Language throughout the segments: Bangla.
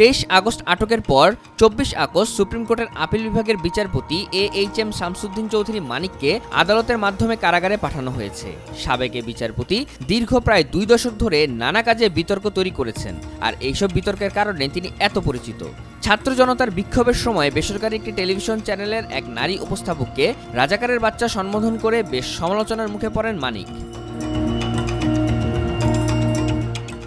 তেইশ আগস্ট আটকের পর চব্বিশ আগস্ট সুপ্রিম কোর্টের আপিল বিভাগের বিচারপতি A H M Shamsuddin Chowdhury মানিককে আদালতের মাধ্যমে কারাগারে পাঠানো হয়েছে। সাবেক এ বিচারপতি দীর্ঘ প্রায় দুই দশক ধরে নানা কাজে বিতর্ক তৈরি করেছেন আর এইসব বিতর্কের কারণে তিনি এত পরিচিত। ছাত্র জনতার বিক্ষোভের সময় বেসরকারি একটি টেলিভিশন চ্যানেলের এক নারী উপস্থাপককে রাজাকারের বাচ্চা সম্বোধন করে বেশ সমালোচনার মুখে পড়েন মানিক।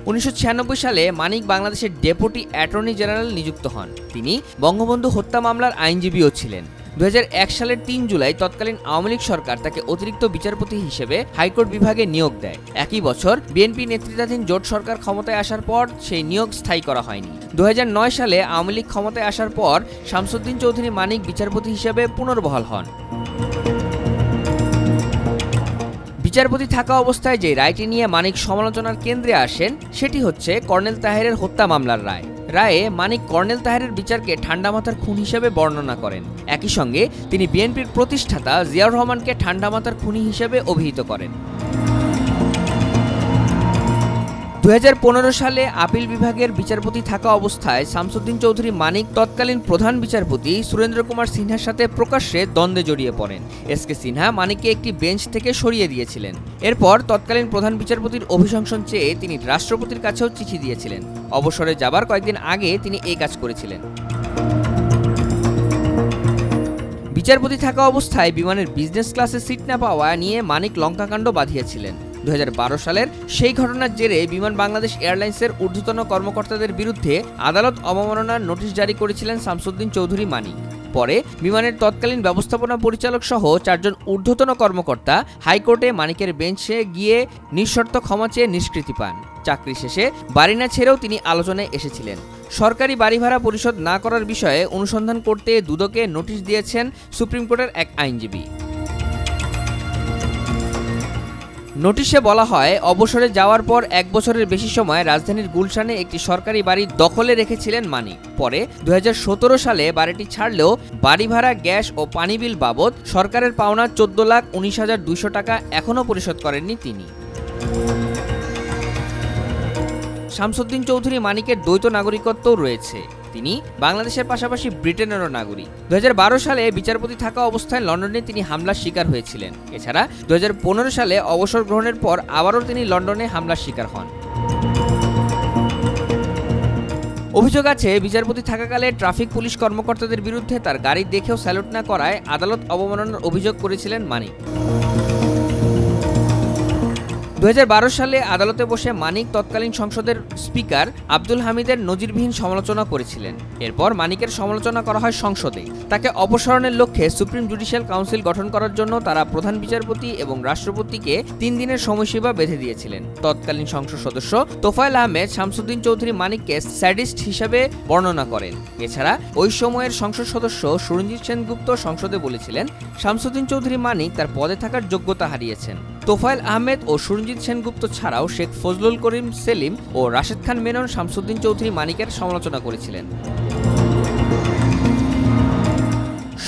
উনিশশো ছিয়ানব্বই সালে মানিক বাংলাদেশের ডেপুটি অ্যাটর্নি জেনারেল নিযুক্ত হন। তিনি বঙ্গবন্ধু হত্যা মামলার আইনজীবীও ছিলেন। দু হাজার এক সালের তিন জুলাই তৎকালীন আওয়ামী লীগ সরকার তাকে অতিরিক্ত বিচারপতি হিসেবে হাইকোর্ট বিভাগে নিয়োগ দেয়। একই বছর বিএনপি নেতৃত্বাধীন জোট সরকার ক্ষমতায় আসার পর সেই নিয়োগ স্থায়ী করা হয়নি। দু হাজার নয় সালে আওয়ামী লীগ ক্ষমতায় আসার পর শামসুদ্দিন চৌধুরী মানিক বিচারপতি হিসেবে পুনর্বহাল হন। বিচারপতি থাকা অবস্থায় যে রায়টি নিয়ে মানিক সমালোচনার কেন্দ্রে আসেন, সেটি হচ্ছে কর্নেল তাহেরের হত্যা মামলার রায়। রায়ে মানিক কর্নেল তাহেরের বিচারকে ঠান্ডা মাথার খুন হিসেবে বর্ণনা করেন। একই সঙ্গে তিনি বিএনপির প্রতিষ্ঠাতা জিয়াউর রহমানকে ঠান্ডা মাথার খুনি হিসেবে অভিহিত করেন। দু হাজার পনেরো সালে আপিল বিভাগের বিচারপতি থাকা অবস্থায় শামসুদ্দিন চৌধুরী মানিক তৎকালীন প্রধান বিচারপতি সুরেন্দ্র কুমার সিনহার সাথে প্রকাশ্যে দ্বন্দ্বে জড়িয়ে পড়েন। এস কে সিনহা মানিককে একটি বেঞ্চ থেকে সরিয়ে দিয়েছিলেন। এরপর তৎকালীন প্রধান বিচারপতির অভিশংসন চেয়ে তিনি রাষ্ট্রপতির কাছেও চিঠি দিয়েছিলেন। অবসরে যাবার কয়েকদিন আগে তিনি এই কাজ করেছিলেন। বিচারপতি থাকা অবস্থায় বিমানের বিজনেস ক্লাসে সিট না পাওয়া নিয়ে মানিক লঙ্কাকাণ্ড বাঁধিয়েছিলেন। দু হাজার বারো সালের সেই ঘটনার জেরে বিমান বাংলাদেশ এয়ারলাইন্সের ঊর্ধ্বতন কর্মকর্তাদের বিরুদ্ধে আদালত অবমাননার নোটিশ জারি করেছিলেন শামসুদ্দিন চৌধুরী মানিক। পরে বিমানের তৎকালীন ব্যবস্থাপনা পরিচালক সহ চারজন ঊর্ধ্বতন কর্মকর্তা হাইকোর্টে মানিকের বেঞ্চে গিয়ে নিঃশর্ত ক্ষমা চেয়ে নিষ্কৃতি পান। চাকরি শেষে বাড়ি না ছেড়েও তিনি আলোচনায় এসেছিলেন। সরকারি বাড়ি ভাড়া পরিশোধ না করার বিষয়ে অনুসন্ধান করতে দুদকে নোটিশ দিয়েছেন সুপ্রিম কোর্টের এক আইনজীবী। নোটিশে বলা হয়, অবসরে যাওয়ার পর এক বছরের বেশি সময় রাজধানীর গুলশানে একটি সরকারি বাড়ি দখলে রেখেছিলেন মানিক। পরে দু হাজার সতেরো সালে বাড়িটি ছাড়লেও বাড়ি ভাড়া, গ্যাস ও পানি বিল বাবদ সরকারের পাওনা চোদ্দ লাখ উনিশ হাজার দুইশো টাকা এখনও পরিশোধ করেননি তিনি। শামসুদ্দিন চৌধুরী মানিকের দ্বৈত নাগরিকত্বও রয়েছে। তিনি বাংলাদেশের পাশাপাশি ব্রিটেনেরও নাগরিক। দু হাজার বারো সালে বিচারপতি থাকা অবস্থায় লন্ডনে তিনি হামলার শিকার হয়েছিলেন। এছাড়া দু হাজার পনেরো সালে অবসর গ্রহণের পর আবারও তিনি লন্ডনে হামলার শিকার হন। অভিযোগ আছে, বিচারপতি থাকাকালে ট্রাফিক পুলিশ কর্মকর্তাদের বিরুদ্ধে তার গাড়ি দেখেও স্যালুট না করায় আদালত অবমাননার অভিযোগ করেছিলেন মানিক। দু হাজার বারো সালে আদালতে বসে মানিক তৎকালীন সংসদের স্পিকার আব্দুল হামিদের নজিরবিহীন সমালোচনা করেছিলেন। এরপর মানিকের সমালোচনা করা হয় সংসদে। তাকে অপসারণের লক্ষ্যে সুপ্রিম জুডিশিয়াল কাউন্সিল গঠন করার জন্য তারা প্রধান বিচারপতি এবং রাষ্ট্রপতিকে তিন দিনের সময়সীমা বেঁধে দিয়েছিলেন। তৎকালীন সংসদ সদস্য তোফায়েল আহমেদ শামসুদ্দিন চৌধুরী মানিককে স্যাডিস্ট হিসেবে বর্ণনা করেন। এছাড়া ওই সময়ের সংসদ সদস্য সুরঞ্জিত সেনগুপ্ত সংসদে বলেছিলেন, শামসুদ্দিন চৌধুরী মানিক তার পদে থাকার যোগ্যতা হারিয়েছেন। তোফায়েল আহমেদ ও সুরঞ্জিত সেনগুপ্ত ছাড়াও শেখ ফজলুল করিম সেলিম ও রাশেদ খান মেনন, শামসুদ্দিন চৌধুরী মানিকের সমালোচনা করেছিলেন।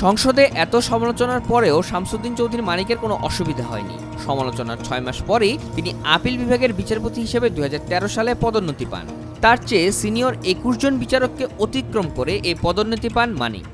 সংসদে এত সমালোচনার পরেও শামসুদ্দিন চৌধুরী মানিকের কোনো অসুবিধা হয়নি। সমালোচনার ছয় মাস পরেই তিনি আপিল বিভাগের বিচারপতি হিসেবে দু হাজার তেরো সালে পদোন্নতি পান। তার চেয়ে সিনিয়র একুশ জন বিচারককে অতিক্রম করে এই পদোন্নতি পান মানিক।